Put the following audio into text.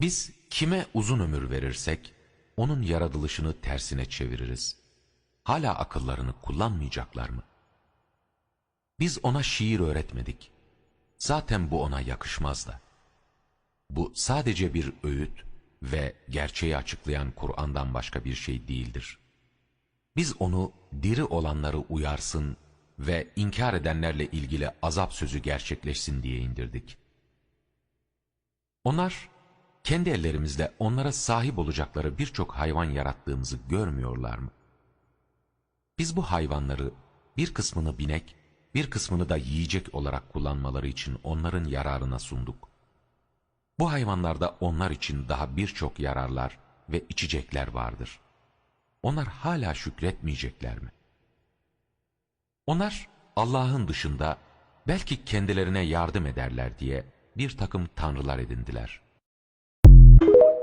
Biz kime uzun ömür verirsek, onun yaratılışını tersine çeviririz. Hala akıllarını kullanmayacaklar mı? Biz ona şiir öğretmedik. Zaten bu ona yakışmaz da. Bu sadece bir öğüt ve gerçeği açıklayan Kur'an'dan başka bir şey değildir. Biz onu diri olanları uyarsın ve inkar edenlerle ilgili azap sözü gerçekleşsin diye indirdik. Onlar kendi ellerimizle onlara sahip olacakları birçok hayvan yarattığımızı görmüyorlar mı? Biz bu hayvanları bir kısmını binek, bir kısmını da yiyecek olarak kullanmaları için onların yararına sunduk. Bu hayvanlarda onlar için daha birçok yararlar ve içecekler vardır. Onlar hala şükretmeyecekler mi? Onlar Allah'ın dışında belki kendilerine yardım ederler diye bir takım tanrılar edindiler. you